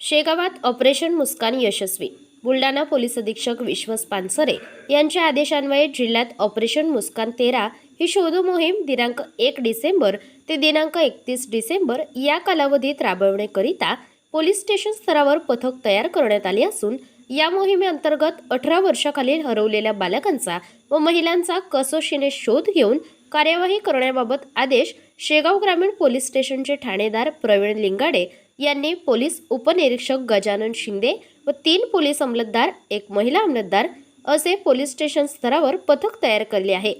शेगावात operation मुस्कान यशस्वी Buldhana police अधीक्षक विश्वास पानसरे यांच्या आदेशान्वये जिल्ह्यात ऑपरेशन मुस्कान तेरा ही शोध मोहीम दिनांक एक डिसेंबर ते दिनांक एकतीस डिसेंबर या कालावधीत राबवण्याकरिता पोलीस स्टेशन स्तरावर पथक तयार करण्यात आले असून या मोहिमेअंतर्गत अठरा वर्षाखालील हरवलेल्या बालकांचा व महिलांचा कसोशीने शोध घेऊन कार्यवाही करण्याबाबत आदेश शेगाव ग्रामीण पोलीस स्टेशनचे ठाणेदार प्रवीण लिंगाडे यांनी पोलीस उपनिरीक्षक गजानन शिंदे व तीन पोलीस अंमलतदार एक महिला अमलतदार असे पोलीस स्टेशन स्तरावर पथक तयार केले आहे.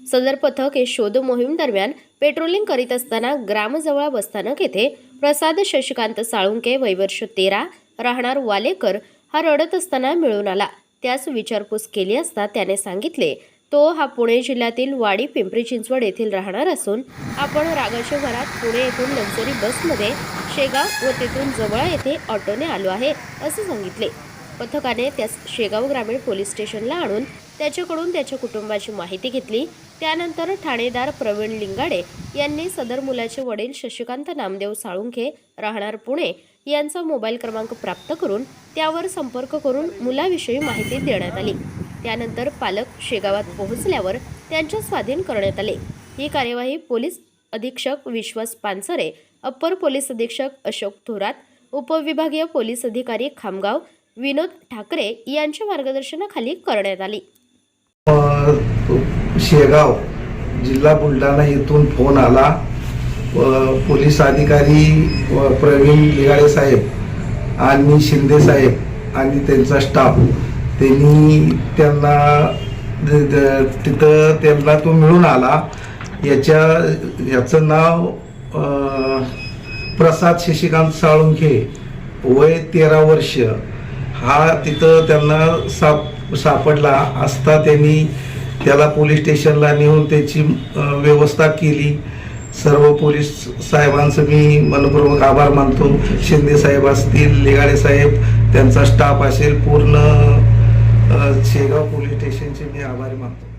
सदर पथक हे शोध मोहीम दरम्यान पेट्रोलिंग करीत असताना ग्रामजवळ बसस्थानक येथे प्रसाद शशिकांत साळुंके वैवर्ष तेरा राहणार वालेकर हा रडत असताना मिळून आला. त्यास विचारपूस केली असता त्याने सांगितले तो हा पुणे जिल्ह्यातील वाडी पिंपरी चिंचवड येथील राहणार असून आपण रागाच्या भरात पुणे येथून लक्झरी बसमध्ये शेगाव व तेथून जवळ येथे ऑटोने आलो आहे असे सांगितले. पथकाने त्यास शेगाव ग्रामीण पोलीस स्टेशनला आणून त्याच्याकडून त्याच्या कुटुंबाची माहिती घेतली. त्यानंतर ठाणेदार प्रवीण लिंगाडे यांनी सदर मुलाचे वडील शशिकांत नामदेव साळुंखे राहणार पुणे यांचा मोबाईल क्रमांक प्राप्त करून त्यावर संपर्क करून मुलाविषयी माहिती देण्यात आली. त्यानंतर पालक शेगावात पोहोचल्यावर त्यांच्या स्वाधीन करण्यात आले. ही कार्यवाही पोलीस अधीक्षक विश्वास पानसरे अप्पर पोलीस अधीक्षक अशोक थोरात उपविभागीय पोलीस अधिकारी खामगाव विनोद ठाकरे यांच्या मार्गदर्शनाखाली करण्यात आली. शेगाव जिल्हा बुलढाणा येथून फोन आला. पोलीस अधिकारी प्रवीण लिगाळे साहेब आणि शिंदे साहेब आणि त्यांचा स्टाफ. त्यांनी त्यांना तिथं त्यांना तो मिळून आला. याच्या याचं नाव प्रसाद शशिकांत साळुंखे वय तेरा वर्ष. हा तिथं त्यांना साप सापडला. असता त्यांनी त्याला पोलीस स्टेशनला नेऊन त्याची व्यवस्था केली. सर्व पोलीस साहेबांचं मी मनपूर्वक आभार मानतो. शिंदे साहेब असतील लेगाडे साहेब त्यांचा स्टाफ असेल पूर्ण शेगाव पोलीस स्टेशनचे मी आभारी मानतो.